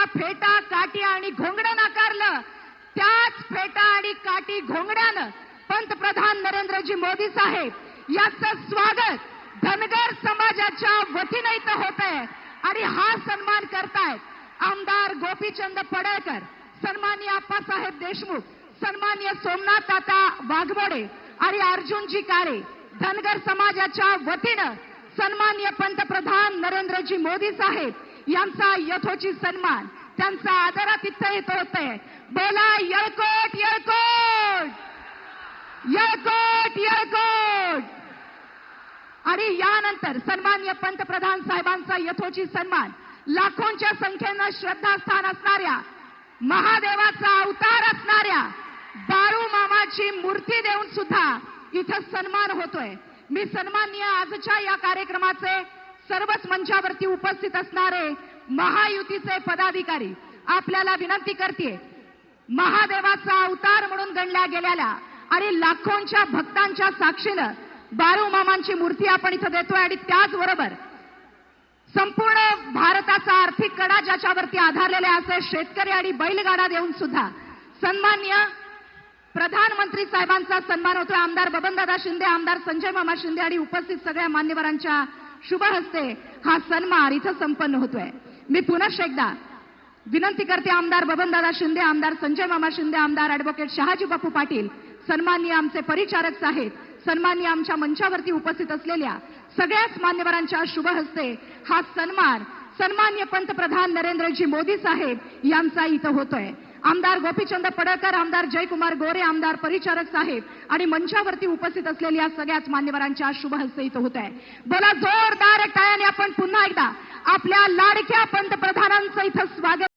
आता फेटा काटी आणि घोंगडं नाकारलं. त्याच फेटा आणि काटी घोंगड्यानं पंतप्रधान नरेंद्रजी मोदी साहेब यांचं स्वागत धनगर समाजाच्या वतीनं इथं होत आहे आणि हा सन्मान करतायत आमदार गोपीचंद पडळकर सन्मान्य आप्पासाहेब देशमुख सन्मान्य सोमनाथ ताता वाघमोडे आणि अर्जुनजी कारे धनगर समाजाच्या वतीनं सन्मान्य पंतप्रधान नरेंद्रजी मोदी साहेब यांचा यथोचित सन्मान त्यांचा आदरातिथ्य येत होतंय बोला यळकोट येळकोट! यळकोट यळकोट! आणि यानंतर सन्मान्य पंतप्रधान साहेबांचा यथोचित सन्मान लाखोंच्या संख्येनं श्रद्धास्थान असणाऱ्या महादेवाचा अवतार असणाऱ्या बाळू मामाची मूर्ती देऊन सुद्धा इथं सन्मान होतोय. मी सन्माननीय आजच्या या कार्यक्रमाचे सर्वच मंचावरती उपस्थित असणारे महायुतीचे पदाधिकारी आपल्याला विनंती करते महादेवाचा अवतार म्हणून गणल्या गेलेल्या आणि लाखोंच्या भक्तांच्या साक्षीनं बारू मामांची मूर्ती आपण इथं देतोय आणि त्याचबरोबर संपूर्ण भारताचा आर्थिक कडा ज्याच्यावरती आधारलेले असे शेतकरी आणि बैलगाडा देऊन सुद्धा सन्मान्य प्रधानमंत्री साहेबांचा सन्मान होतोय. आमदार बबनदादा शिंदे आमदार संजय मामा शिंदे आणि उपस्थित सगळ्या मान्यवरांच्या शुभ हस्ते. हा सन्मान इथं संपन्न होतोय. मी पुनश एकदा विनंती करते आमदार बबनदादा शिंदे आमदार संजय मामा शिंदे आमदार अॅडव्होकेट शहाजी बापू पाटील सन्माननीय आमचे परिचारक साहेब सन्माननीय आमच्या मंचावरती उपस्थित असलेल्या सगळ्याच मान्यवरांच्या शुभ हस्ते हा सन्मान सन्मान्य पंतप्रधान नरेंद्रजी मोदी साहेब यांचा इथं होतोय. आमदार गोपीचंद पडळकर आमदार जयकुमार गोरे आमदार परिचारक साहेब आणि मंचावरती उपस्थित असलेल्या सगळ्याच मान्यवरांच्या शुभ हस्ते इथं होत आहे. बोला जोरदार टाळ्याने आपण पुन्हा एकदा आपल्या लाडक्या पंतप्रधानांचं इथं स्वागत